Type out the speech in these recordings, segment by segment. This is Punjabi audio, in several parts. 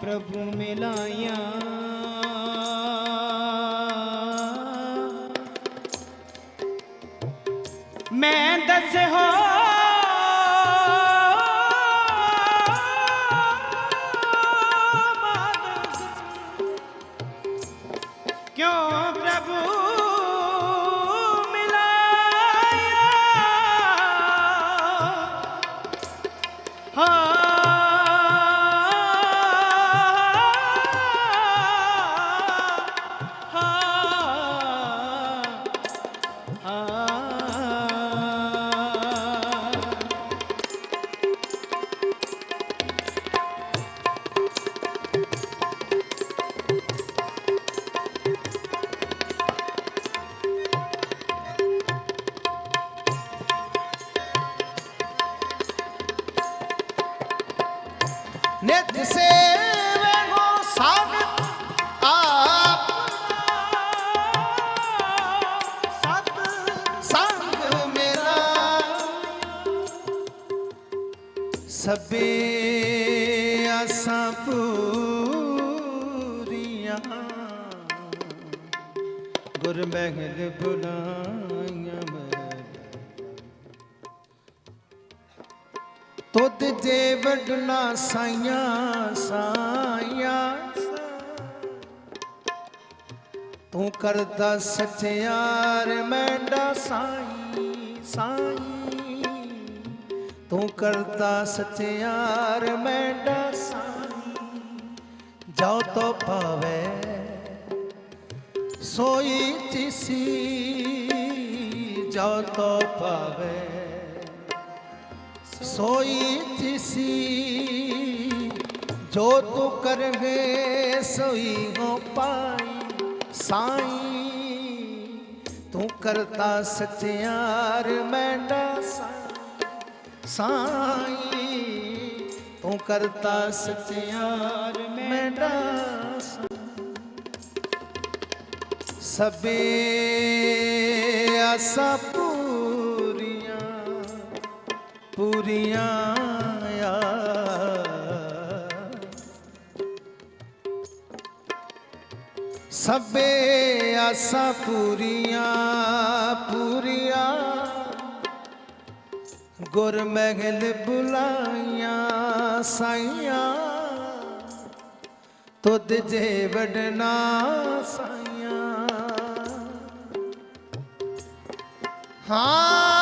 ਪ੍ਰਭੂ ਮਿਲਾਇਆ। ਮੈਂ ਦਸੇ ਹੋ ਨਿਤ ਸੇਵੇ ਹੋ ਸਾਧ ਆਪ ਸਤ ਸੰਗ ਮੇਰਾ। ਸਭੇ ਆਸਾਂ ਪੂਰੀਆਂ ਗੁਰ ਮਹਿਲ ਬੁਲਾਈਆਂ। ਮੈਂ ਜੇ ਵਡਨਾ ਸਾਈਆਂ ਸਾਈਆਂ ਤੂੰ ਕਰਦਾ ਸਚਿਆਰ ਮੈਂਡਾ ਸਾਈ ਸਾਈ। ਤੂੰ ਕਰਦਾ ਸਚਿਆਰ ਮੈਂਡਾ ਸਾਈ। ਜਾਉ ਤੋ ਪਾਵੇ ਸੋਈ ਤਿਸੀ ਜਾਉ ਤੋ ਪਾਵੇ ਸੋਈ ਤਿਸੀ ਜੋ ਤੂੰ ਕਰਗੇ ਸੋਈ ਹੋ ਪਾਈ ਸਾਈ। ਤੂੰ ਕਰਤਾ ਸਚਿਆਰ ਮੈਂਡਾ ਸਾਈ ਸਾਈ। ਤੂੰ ਕਰਤਾ ਸਚਿਆਰ ਮੈਂਡਾ ਸਾਈ ਸਭੇ ਆਸਾਂ ਪੂਰੀਆਂ ਆ। ਸਭੇ ਆਸਾਂ ਪੂਰੀਆਂ ਪੂਰੀਆਂ। ਗੁਰ ਮਹਿਲ ਬੁਲਾਈਆਂ ਸਾਈਆਂ। ਤੁਧ ਜੇ ਵਡਨਾ ਸਾਈਆਂ। ਹਾਂ।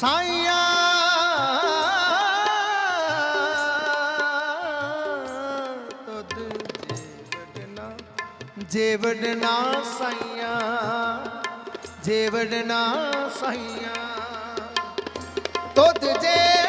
ਸਾਈਆ। ਤੁਧ ਜੇ ਵਡਨਾ ਜੇ ਵਡਨਾ ਸਾਈਆਂ ਜੇ ਵਡਨਾ ਸਾਈਆਂ। ਜੇ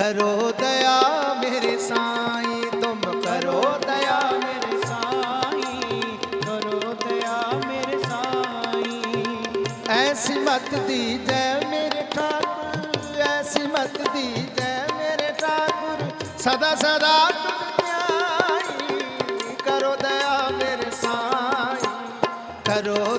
ਕਰੋ ਦਇਆ ਮੇਰੇ ਸਾਈਂ, ਤੁਮ ਕਰੋ ਦਇਆ ਮੇਰੇ ਮੇਰੇ ਸਾਈਂ, ਕਰੋ ਦਇਆ ਮੇਰੇ ਸਾਈਂ। ਐਸੀ ਮਤ ਦੀ ਜੈ ਮੇਰੇ ਠਾਕੁਰ, ਐਸੀ ਮਤ ਦੀ ਜੈ ਮੇਰੇ ਠਾਕੁਰ, ਸਦਾ ਸਦਾ ਤੁਧ ਧਿਆਈ, ਕਰੋ ਦਇਆ ਮੇਰੇ ਸਾਈਂ, ਕਰੋ